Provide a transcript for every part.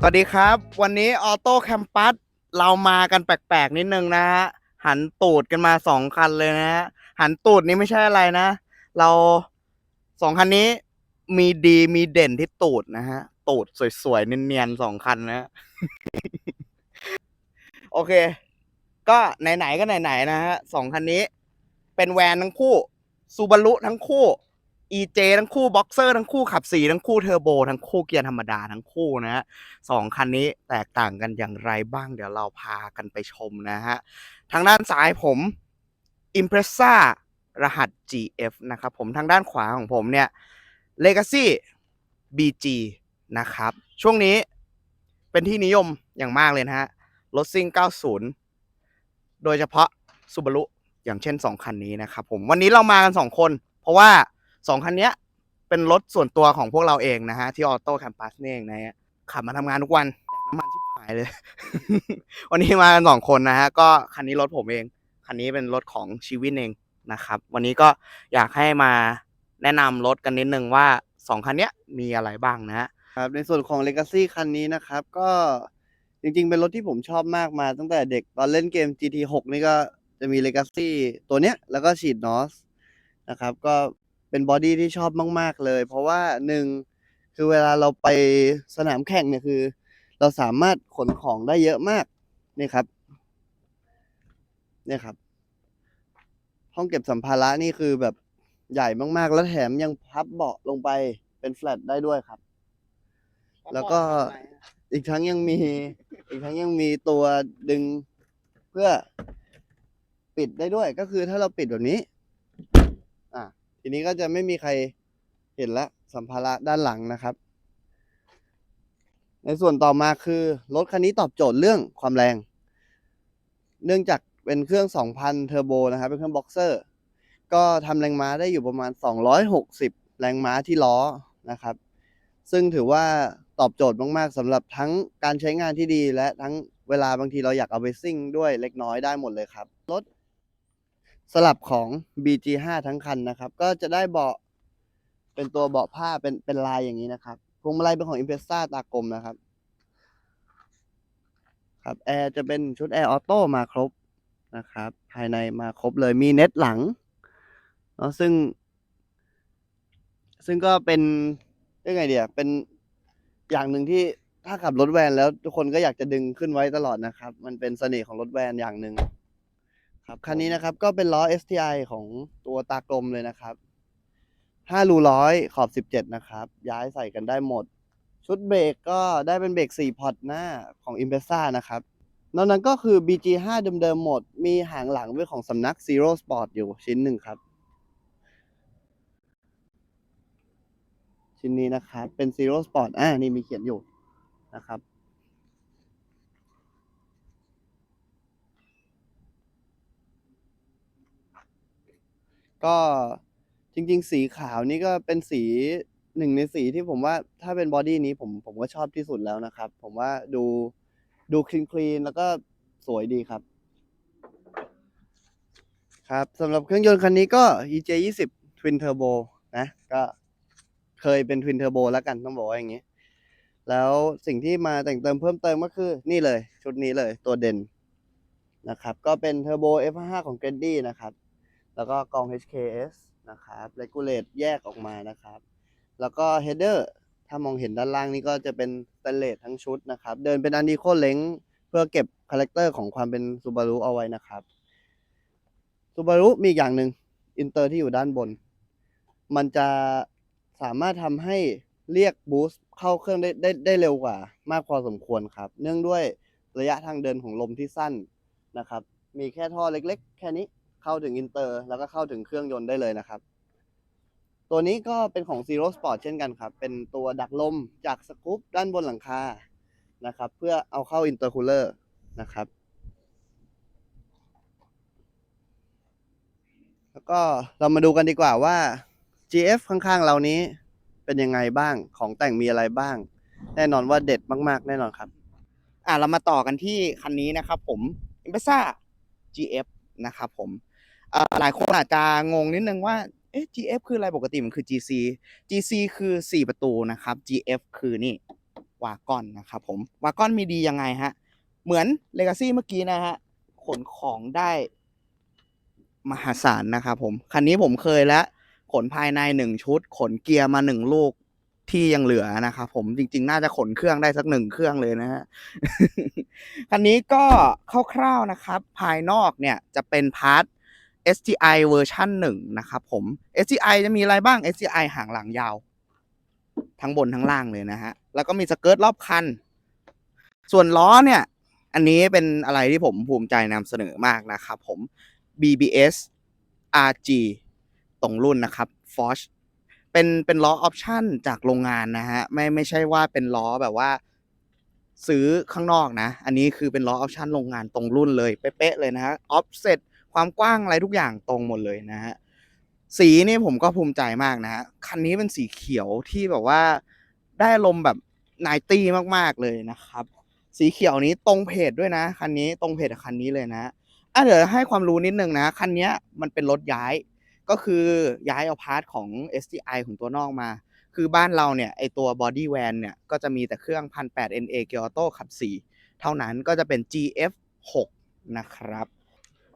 สวัสดีครับ วันนี้ออโต้แคมปัสเรามากันแปลกๆนิดนึงนะฮะหันตูดกันมาสองคันเลยนะฮะหันตูดนี้ไม่ใช่อะไรนะ เราสองคันนี้มีดีมีเด่นที่ตูดนะฮะ ตูดสวยๆเนียนๆสองคันนะฮะโอเค ก็ไหนๆก็ไหนๆนะฮะสองคันนี้ เป็นแวนทั้งคู่ซูบารุทั้งคู่ EJ ทั้งคู่บ็อกเซอร์ทั้งคู่ขับสีทั้งคู่เทอร์โบทั้งคู่เกียร์ธรรมดาทั้งคู่นะฮะสองคันนี้แตกต่างกันอย่างไรบ้าง เดี๋ยวเราพากันไปชมนะฮะ ทางด้านซ้ายผม Impreza รหัส GF นะครับผมทางด้านขวาของผมเนี่ย Legacy BG นะครับ ช่วงนี้เป็นที่นิยมอย่างมากเลยนะฮะรถซิ่ง 90 โดยเฉพาะ Subaru อย่างเช่น 2 คันนี้นะครับผมวันนี้เรามากัน 2 คน เพราะว่า 2คันเนี้ยเป็นรถส่วนตัวของพวกเราเองนะฮะ ที่ออโต้แคมปัสนี่เองนะฮะขับมาทำงานทุกวันแดกน้ำมันชิบหายเลย วันนี้มากัน2คนนะฮะ ก็คันนี้รถผมเอง คันนี้เป็นรถของชีวินเองนะครับ วันนี้ก็อยากให้มาแนะนำรถกันนิดนึงว่า2คันเนี้ยมีอะไรบ้างนะฮะครับในส่วนของ Legacy คันนี้นะครับ ก็จริงๆ เป็นรถที่ผมชอบมากมาตั้งแต่เด็กตอนเล่นเกม GT 6 นี่ก็จะมี Legacy ตัวเนี้ยแล้วก็ฉีด NOS นะครับ ก็ เป็นบอดี้ที่ชอบมาก ๆ เลย เพราะว่าหนึ่งคือเวลาเราไปสนามแข่งเนี่ยคือ เราสามารถขนของได้เยอะมากนี่ครับเนี่ยครับ ห้องเก็บสัมภาระนี่คือแบบใหญ่มากๆ แล้วแถมยังพับเบาะลงไปเป็นแฟลตได้ด้วยครับ แล้วก็อีกทั้งยังมี อีกทั้งยังมีตัวดึงเพื่อปิดได้ด้วยก็คือถ้าเราปิดแบบนี้อะ ทีนี้ก็จะไม่มีใครเห็นละสัมภาระด้านหลังนะครับ ในส่วนต่อมาคือรถคันนี้ตอบโจทย์เรื่องความแรง เนื่องจากเป็นเครื่อง 2,000 เทอร์โบนะครับ เป็นเครื่องบ็อกเซอร์ ก็ทำแรงม้าได้อยู่ประมาณ 260 แรงม้าที่ล้อนะครับ ซึ่งถือว่าตอบโจทย์มากๆสำหรับทั้งการใช้งานที่ดีและทั้งเวลาบางทีเราอยากเอาไปซิ่งด้วยเล็กน้อยได้หมดเลยครับ รถ สลับของ BG5 ทั้งคันนะครับ ก็จะได้เบาะเป็นตัวเบาะผ้าเป็นเป็นลายอย่างนี้นะครับพวงมาลัยเป็นของ Impreza ตากลมนะครับ ครับแอร์จะเป็นชุดแอร์ออโต้มาครบนะครับ ภายในมาครบเลยมีเน็ตหลังเนาะซึ่ง ซึ่งก็เป็นเรียกไงเดียเป็นอย่างหนึ่งที่ถ้าขับรถแวนแล้วทุกคนก็อยากจะดึงขึ้นไว้ตลอดนะครับ มันเป็นเสน่ห์ของรถแวนอย่างหนึ่ง ครับคันนี้นะครับก็เป็นล้อ STI ของตัวตากลมเลยนะครับ5รูร้อยขอบ17นะครับ ย้ายใส่กันได้หมด ชุดเบรกก็ได้เป็นเบรก4พอร์ตหน้าของ Impreza นะครับนอกนั้นก็คือ BG5 เดิมๆหมด มีหางหลังเป็นของสำนัก Zero Sport อยู่ชิ้นหนึ่งครับ ชิ้นนี้นะครับ เป็น Zero Sport อ่านี่มีเขียนอยู่นะครับ ก็จริง ๆ สีขาวนี่ก็เป็นสีหนึ่งในสีที่ผมว่าถ้าเป็นบอดี้นี้ผมผมก็ชอบที่สุดแล้วนะครับ ผมว่าดูดูคลีนคลีนแล้วก็สวยดีครับ ครับสำหรับเครื่องยนต์คันนี้ก็ EJ 20 Twin Turbo นะก็เคยเป็น Twin Turbo แล้วกันต้องบอกว่าอย่างนี้ แล้วสิ่งที่มาแต่งเติมเพิ่มเติมก็คือนี่เลย ชุดนี้เลยตัวเด่นนะครับ ก็เป็น Turbo F5 ของ g r a d y นะครับ แล้วก็กรอง HKS นะครับ Regulate แยกออกมานะครับ แล้วก็ Header ถ้ามองเห็นด้านล่างนี่ก็จะเป็นสเตนเลสทั้งชุดนะครับ เดินเป็นอันดีโคเล้งเพื่อเก็บคาแรคเตอร์ของความเป็น Subaru เอาไว้นะครับ Subaru มีอีกอย่างหนึ่งอินเตอร์ที่อยู่ด้านบน มันจะสามารถทำให้เรียกบูสต์เข้าเครื่องได้ได้ได้เร็วกว่า มากพอสมควรครับ เนื่องด้วยระยะทางเดินของลมที่สั้นนะครับ มีแค่ท่อเล็กๆ แค่นี้ เข้าถึงอินเตอร์ แล้วก็เข้าถึงเครื่องยนต์ได้เลยนะครับ ตัวนี้ก็เป็นของ Zero Sport เช่นกันครับ เป็นตัวดักลมจากสกู๊ปด้านบนหลังคานะครับ เพื่อเอาเข้าอินเตอร์คูลเลอร์นะครับ แล้วก็เรามาดูกันดีกว่าว่า GF ข้างๆเรานี้เป็นยังไงบ้างของแต่งมีอะไรบ้าง แน่นอนว่าเด็ดมากๆ แน่นอนครับ อะเรามาต่อกันที่คันนี้นะครับผม Impreza GF นะครับผม หลายคนอาจจะงงนิดนึงว่าเอ๊ะ GF คืออะไรปกติมันคือ GC GC คือ 4 ประตูนะครับ GF คือนี่วากอนนะครับผมวากอนมีดียังไงฮะ เหมือนเลกาซี่เมื่อกี้นะฮะขนของได้มหาศาลนะครับผมคันนี้ผมเคยแล้วขนภายในหนึ่งชุด ขนเกียร์มาหนึ่งลูกที่ยังเหลือนะครับผมจริง ๆ น่าจะขนเครื่องได้สักหนึ่งเครื่องเลยนะฮะคันนี้ก็คร่าวๆนะครับ ภายนอกเนี่ยจะเป็นพาร์ท STI เวอร์ชัน1นะครับผม STI จะมีอะไรบ้าง STI หางหลังยาว ทั้งบนทั้งล่างเลยนะฮะ แล้วก็มีสเกิร์ตรอบคัน ส่วนล้อเนี่ย อันนี้เป็นอะไรที่ผมภูมิใจนำเสนอมากนะครับผม BBS RG ตรงรุ่นนะครับ Forge เป็นเป็นล้อออปชั่นจากโรงงานนะฮะ ไม่ไม่ใช่ว่าเป็นล้อแบบว่าซื้อข้างนอกนะ อันนี้คือเป็นล้อออปชั่นโรงงานตรงรุ่นเลย เป๊ะๆเลยนะฮะออฟเซ็ต ความกว้างอะไรทุกอย่างตรงหมดเลยนะฮะสีนี่ผมก็ภูมิใจมากนะฮะคันนี้เป็นสีเขียวที่แบบว่าได้ลมแบบนายตี้มากๆเลยนะครับ สีเขียวนี้ตรงเพจด้วยนะคันนี้ตรงเพจกับคันนี้เลยนะอะเดี๋ยวให้ความรู้นิดนึงนะคันนี้มันเป็นรถย้ายก็คือย้ายเอาพาร์ทของ STI ของตัวนอกมา คือบ้านเราเนี่ยไอตัว body van เนี่ยก็จะมีแต่เครื่อง 1,800 NA เกียร์ออโต้ขับ 4 เท่านั้นก็จะเป็น GF 6 นะครับ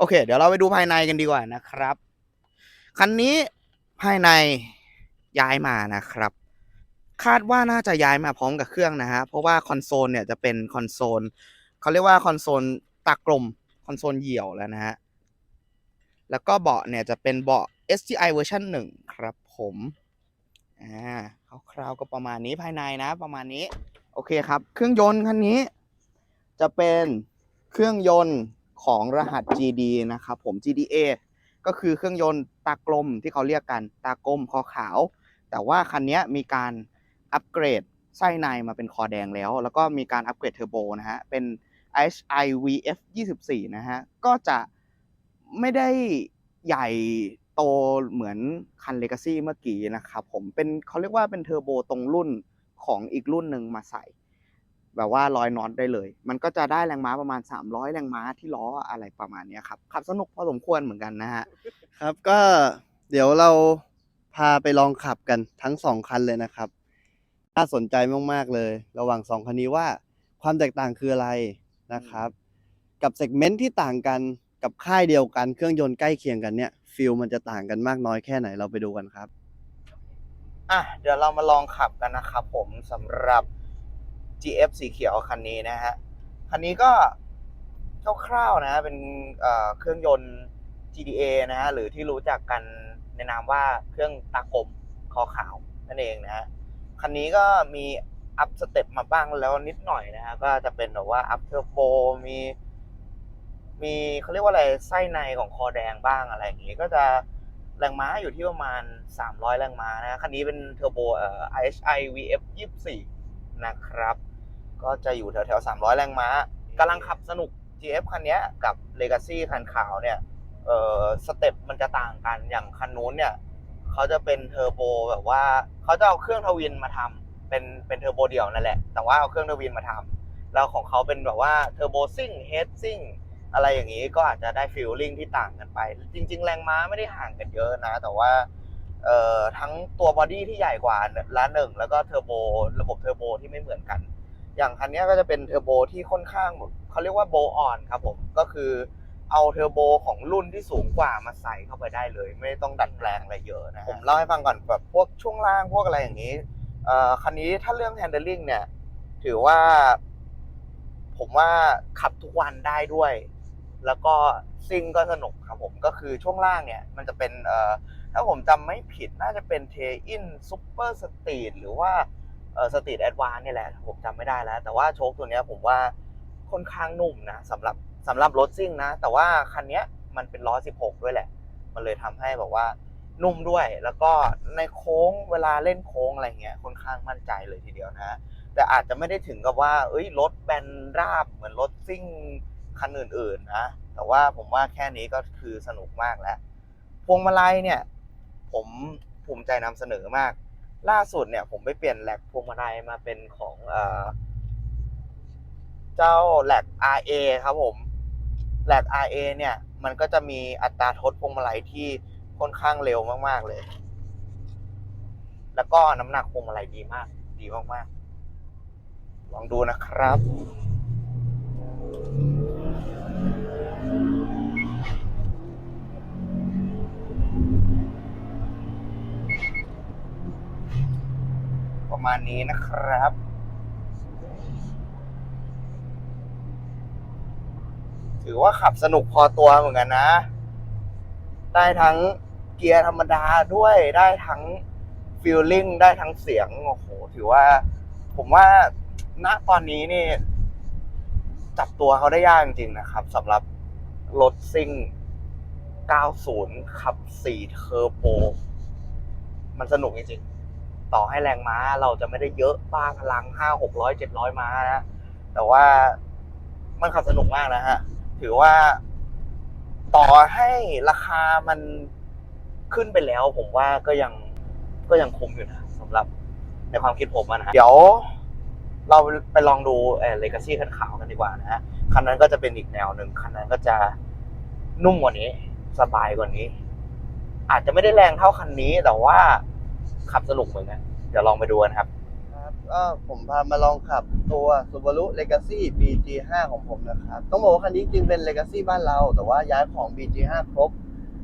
โอเค เดี๋ยวเราไปดูภายในกันดีกว่านะครับ คันนี้ภายในย้ายมานะครับ คาดว่าน่าจะย้ายมาพร้อมกับเครื่องนะฮะ เพราะว่าคอนโซลเนี่ยจะเป็นคอนโซลเขาเรียกว่าคอนโซลตากลม คอนโซลเหี่ยวแล้วนะฮะ แล้วก็เบาะเนี่ยจะเป็นเบาะ STI เวอร์ชัน1ครับผมอ่าคร่าวๆก็ประมาณนี้ภายในนะ ประมาณนี้ โอเคครับ เครื่องยนต์คันนี้ จะเป็นเครื่องยนต์ ของรหัส GD นะครับผม GDA ก็คือเครื่องยนต์ตากลมที่เขาเรียกกันตากลมคอขาว แต่ว่าคันนี้มีการอัปเกรดไส้ในมาเป็นคอแดงแล้ว แล้วก็มีการอัปเกรดเทอร์โบนะฮะ เป็น HI VF 24 นะฮะ ก็จะไม่ได้ใหญ่โตเหมือนคัน Legacy เมื่อกี้นะครับผมเป็นเขาเรียกว่าเป็นเทอร์โบตรงรุ่นของอีกรุ่นหนึ่งมาใส่ แบบว่าร้อยน็อตได้เลย มันก็จะได้แรงม้าประมาณ 300 แรงม้าที่ล้ออะไรประมาณนี้ครับขับสนุกพอสมควรเหมือนกันนะฮะครับก็เดี๋ยวเราพาไปลองขับกันทั้งสองคันเลยนะครับน่าสนใจมากๆเลย ระหว่างสองคันนี้ว่าความแตกต่างคืออะไรนะครับ กับเซกเมนต์ที่ต่างกันกับค่ายเดียวกันเครื่องยนต์ใกล้เคียงกันเนี่ยฟิลมันจะต่างกันมากน้อยแค่ไหนเราไปดูกันครับอะเดี๋ยวเรามาลองขับกันนะครับผมสำหรับ GF สีเขียวคันนี้นะฮะ คันนี้ก็คร่าวๆนะเป็นเเครื่องยนต์ GDA นะฮะหรือที่รู้จักกันในนามว่าเครื่องตากลมคอขาวนั่นเองนะฮะคันนี้ก็มีอัพสเต็ปมาบ้างแล้วนิดหน่อยนะฮะก็จะเป็นแบบว่าอัพเทอร์โบมีมีเขาเรียกว่าอะไรไส้ในของคอแดงบ้างอะไรอย่างงี้ ก็จะแรงม้าอยู่ที่ประมาณ 300 แรงม้านะคันนี้เป็นเทอร์โบเอ่อ IHI VF 24 นะครับ ก็จะอยู่แถวๆ300แรงม้ากำลังขับสนุก GF คันเนี้ยกับ Legacy คันขาวเนี่ยเอ่อสเต็ปมันจะต่างกันอย่างคันนู้นเนี่ยเขาจะเป็นเทอร์โบแบบว่าเขาจะเอาเครื่องทวินมาทำเป็นเป็นเทอร์โบเดี่ยวนั่นแหละ แต่ว่าเอาเครื่องทวินมาทำแล้วของเขาเป็นแบบว่าเทอร์โบซิ่งเฮดซิ่งอะไรอย่างนี้ก็อาจจะได้ฟีลลิ่งที่ต่างกันไป จริง ๆ แรงม้าไม่ได้ห่างกันเยอะนะ แต่ว่าเอ่อทั้งตัวบอดี้ที่ใหญ่กว่าละหนึ่งแล้วก็เทอร์โบระบบเทอร์โบที่ไม่เหมือนกัน อย่างคันนี้ก็จะเป็นเทอร์โบที่ค่อนข้างเขาเรียกว่าโบออนครับผมก็คือเอาเทอร์โบของรุ่นที่สูงกว่ามาใส่เข้าไปได้เลย ไม่ต้องดัดแปลงอะไรเยอะนะผมเล่าให้ฟังก่อนแบบพวกช่วงล่างพวกอะไรอย่างนี้เอ่อคันนี้ถ้าเรื่อง handling เนี่ย ถือว่า ผมว่าขับทุกวันได้ด้วย แล้วก็ซิ่งก็สนุกครับผมก็คือช่วงล่างเนี่ย มันจะเป็นเอ่อถ้าผมจำไม่ผิดน่าจะเป็นเทอินซูเปอร์สตรีทหรือว่าเอ่อ สตรีทแอดวานนี่ยแหละผมจำไม่ได้แล้ว แต่ว่าโชคตัวเนี้ยผมว่าค่อนข้างนุ่มนะสำหรับสำหรับรถซิ่งนะ แต่ว่าคันนี้มันเป็นล้อ16 ด้วยแหละ มันเลยทำให้แบบว่านุ่มด้วย แล้วก็ในโค้งเวลาเล่นโค้งอะไรเงี้ยค่อนข้างมั่นใจเลยทีเดียวนะ แต่อาจจะไม่ได้ถึงกับว่า เอ้ยรถแบนราบเหมือนรถซิ่งคันอื่นๆนะ แต่ว่าผมว่าแค่นี้ก็คือสนุกมากแล้ว พวงมาลัยเนี่ย ผมภูมิใจนำเสนอมาก ล่าสุดเนี่ยผมไปเปลี่ยนแหลกพวงมาลัยมาเป็นของเอ่อเจ้าแหลก RA ครับผมแหลก RA เนี่ย มันก็จะมีอัตราทดพวงมาลัยที่ค่อนข้างเร็วมากๆเลย แล้วก็น้ำหนักพวงมาลัยดีมาก ดีมากๆ ลองดูนะครับ ประมาณนี้นะครับ ถือว่าขับสนุกพอตัวเหมือนกันนะ ได้ทั้งเกียร์ธรรมดาด้วยได้ทั้งฟีลลิ่งได้ทั้งเสียงโอ้โหถือว่า ผมว่าณตอนนี้นี่ จับตัวเขาได้ยากจริงๆนะครับสำหรับรถซิ่ง 90 ขับ 4 เทอร์โบ มันสนุกจริงๆ ต่อให้แรงม้าเราจะไม่ได้เยอะบ้าพลัง5 600 700ม้านะแต่ว่ามันขับสนุกมากนะฮะ ถือว่าต่อให้ราคามันขึ้นไปแล้ว ผมว่าก็ยังก็ยังคุ้มอยู่นะสำหรับในความคิดผมนะฮะเดี๋ยวเราไปลองดูเออเลกาซี่คันขาวกันดีกว่านะฮะคันนั้นก็จะเป็นอีกแนวหนึ่งคันนั้นก็จะนุ่มกว่านี้ สบายกว่านี้ อาจจะไม่ได้แรงเท่าคันนี้ แต่ว่า ขับสนุกเหมือนกันเดี๋ยวลองไปดูกันครับ ครับก็ผมพามาลองขับตัว Subaru Legacy BG5 ของผมนะครับ ต้องบอกว่าคันนี้จริงเป็น Legacy บ้านเรา แต่ว่าย้ายของ BG5 ครบ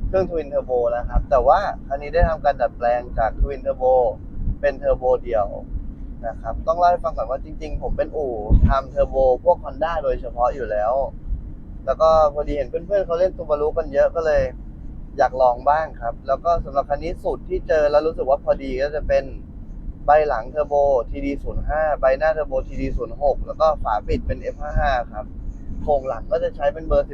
เครื่อง Twin Turbo แล้วครับ แต่ว่าคันนี้ได้ทำการดัดแปลงจาก Twin Turbo เป็นเทอร์โบเดียวนะครับ ต้องเล่าให้ฟังก่อนว่าจริง ๆ ผมเป็นอู่ทำเทอร์โบพวก Honda โดยเฉพาะอยู่แล้ว แล้วก็พอดีเห็นเพื่อนๆเขาเล่น Subaru กันเยอะก็เลย อยากลองบ้างครับ แล้วก็สำหรับคันนี้สูตรที่เจอแล้วรู้สึกว่าพอดีก็จะเป็นใบหลังเทอร์โบ TD05 ใบหน้าเทอร์โบ TD06 แล้วก็ฝาปิดเป็น F55 ครับโครงหลังก็จะใช้เป็นเบอร์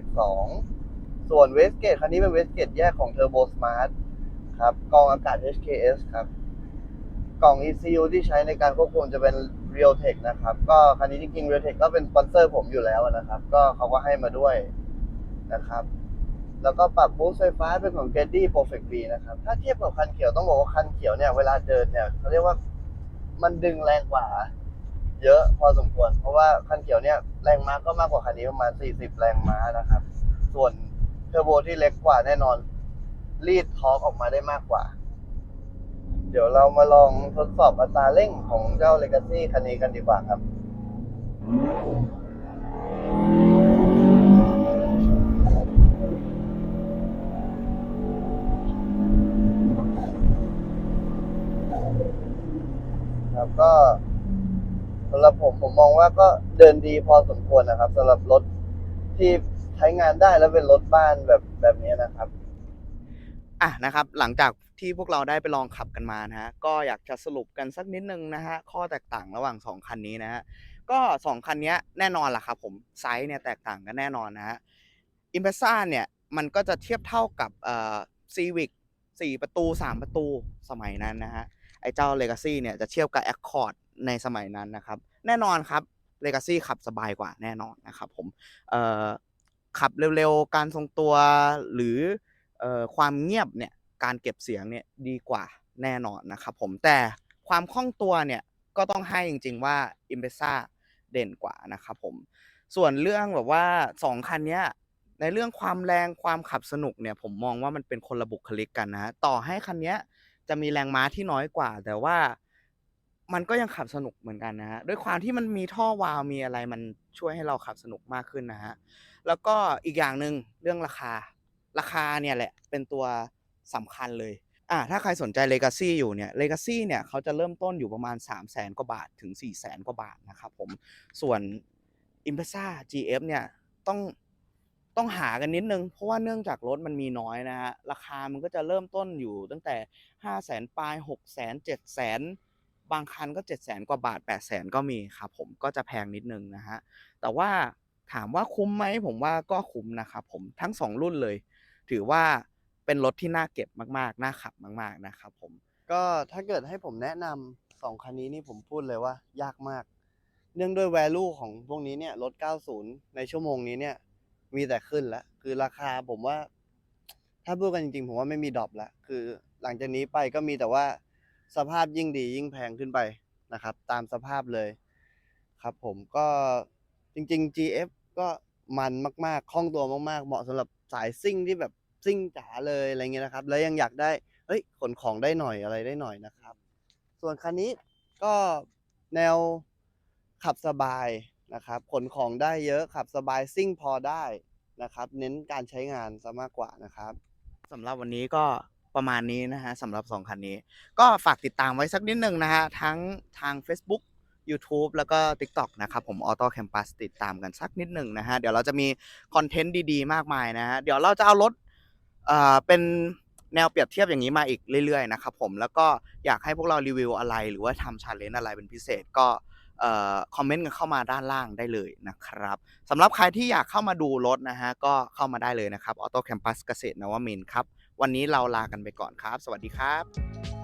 12 ส่วนเวสเกตคันนี้เป็นเวสเกตแยกของ Turbo Smart ครับกรองอากาศ HKS ครับกล่อง ECU ที่ใช้ในการควบคุมจะเป็น Realtek นะครับ ก็คันนี้จริงๆ Realtek ก็เป็นสปอนเซอร์ผมอยู่แล้วนะครับ ก็เขาก็ให้มาด้วยนะครับ แล้วก็ปรับบูสต์ไฟฟ้าเป็นของ Geddy Perfect B นะครับ ถ้าเทียบกับคันเขียวต้องบอกว่าคันเขียวเนี่ยเวลาเดินเนี่ยเขาเรียกว่ามันดึงแรงกว่า เยอะพอสมควร เพราะว่าคันเขียวเนี่ยแรงม้าก็มากกว่าคันนี้ประมาณ 40 แรงม้านะครับ ส่วนเทอร์โบที่เล็กกว่าแน่นอนรีดทอร์กออกมาได้มากกว่า เดี๋ยวเรามาลองทดสอบอัตราเร่งของเจ้า Legacy คันนี้กันดีกว่าครับ ครับก็สำหรับผมผมมองว่าก็เดินดีพอสมควรนะครับสำหรับรถที่ใช้งานได้แล้วเป็นรถบ้านแบบแบบนี้นะครับ อะนะครับ หลังจากที่พวกเราได้ไปลองขับกันมานะฮะก็อยากจะสรุปกันสักนิดนึงนะฮะข้อแตกต่างระหว่าง 2 คันนี้นะฮะก็ 2 คันนี้แน่นอนล่ะครับผมไซส์เนี่ยแตกต่างกันแน่นอนนะฮะอิมเพซ่าเนี่ยมันก็จะเทียบเท่ากับเอ่อซีวิกสี่ประตู 3 ประตูสมัยนั้นนะฮะ ไอ้เจ้า Legacy เนี่ยจะเทียบกับ Accord ในสมัยนั้นนะครับ แน่นอนครับ Legacy ขับสบายกว่าแน่นอนนะครับผมเอ่อขับเร็วๆ การทรงตัวหรือเอ่อความเงียบเนี่ยการเก็บเสียงเนี่ยดีกว่าแน่นอนนะครับผมแต่ความคล่องตัวเนี่ยก็ต้องให้จริง ๆ ว่า i m p e z a เด่นกว่านะครับผมส่วนเรื่องแบบว่า 2 คันเนี้ยในเรื่องความแรงความขับสนุกเนี่ยผมมองว่ามันเป็นคนละบุคลิกกันนะฮะต่อให้คันเนี้ย จะมีแรงม้าที่น้อยกว่า แต่ว่ามันก็ยังขับสนุกเหมือนกันนะฮะด้วยความที่มันมีท่อวาล์วมีอะไรมันช่วยให้เราขับสนุกมากขึ้นนะฮะแล้วก็อีกอย่างหนึ่งเรื่องราคาราคาเนี่ยแหละเป็นตัวสำคัญเลยอ่าถ้าใครสนใจ Legacy อยู่เนี่ย Legacy เนี่ยเขาจะเริ่มต้นอยู่ประมาณ 3 0 0แสนกว่าบาทถึง 4 0 0แสนกว่าบาทนะครับผมส่วน i m p e z a GF เนี่ยต้อง ต้องหากันนิดนึง เพราะว่าเนื่องจากรถมันมีน้อยนะฮะ ราคามันก็จะเริ่มต้นอยู่ตั้งแต่ 5 0 0แสนปลาย6 0แสน7แสนบางคันก็ 7 0 0แสนกว่าบาท 8 0 0แสนก็มีครับผมก็จะแพงนิดนึงนะฮะ แต่ว่าถามว่าคุ้มไหมผมว่าก็คุ้มนะครับผมทั้ง 2 รุ่นเลย ถือว่าเป็นรถที่น่าเก็บมากๆ น่าขับมากๆนะครับผม ก็ถ้าเกิดให้ผมแนะนำสองคันนี้นี่ผมพูดเลยว่ายากมาก เนื่องด้วย value ของพวกนี้เนี่ยรถ 90 ในชั่วโมงนี้เนี่ย มีแต่ขึ้นแล้วคือราคาผมว่า ถ้าพูดกันจริงๆ ผมว่าไม่มีดรอปแล้วคือหลังจากนี้ไปก็มีแต่ว่าสภาพยิ่งดียิ่งแพงขึ้นไปนะครับ ตามสภาพเลย ครับผมก็จริง ๆ GF ก็มันมากๆคล่องตัวมากๆ เหมาะสำหรับสายซิ่งที่แบบซิ่งจ๋าเลยอะไรเงี้ยนะครับ แล้วยังอยากได้เฮ้ยขนของได้หน่อยอะไรได้หน่อยนะครับ ส่วนคันนี้ก็แนวขับสบาย นะครับขนของได้เยอะขับสบายซิ่งพอได้นะครับ เน้นการใช้งานซะมากกว่านะครับสำหรับวันนี้ก็ประมาณนี้นะฮะสำหรับ 2 คันนี้ ก็ฝากติดตามไว้สักนิดหนึ่งนะฮะ ทั้งทาง Facebook YouTube แล้วก็ TikTok นะครับผม Auto Campus ติดตามกันสักนิดหนึ่งนะฮะ เดี๋ยวเราจะมีคอนเทนต์ดีๆ มากมายนะฮะ เดี๋ยวเราจะเอารถเอ่อเป็นแนวเปรียบเทียบอย่างนี้มาอีกเรื่อยๆนะครับผมแล้วก็อยากให้พวกเรารีวิวอะไร หรือว่าทำชาเลนจ์อะไรเป็นพิเศษก็ คอมเมนต์กันเข้ามาด้านล่างได้เลยนะครับสำหรับใครที่อยากเข้ามาดูรถนะฮะก็เข้ามาได้เลยนะครับออโต้แคมปัสเกษตรนวมินครับ วันนี้เราลากันไปก่อนครับ สวัสดีครับ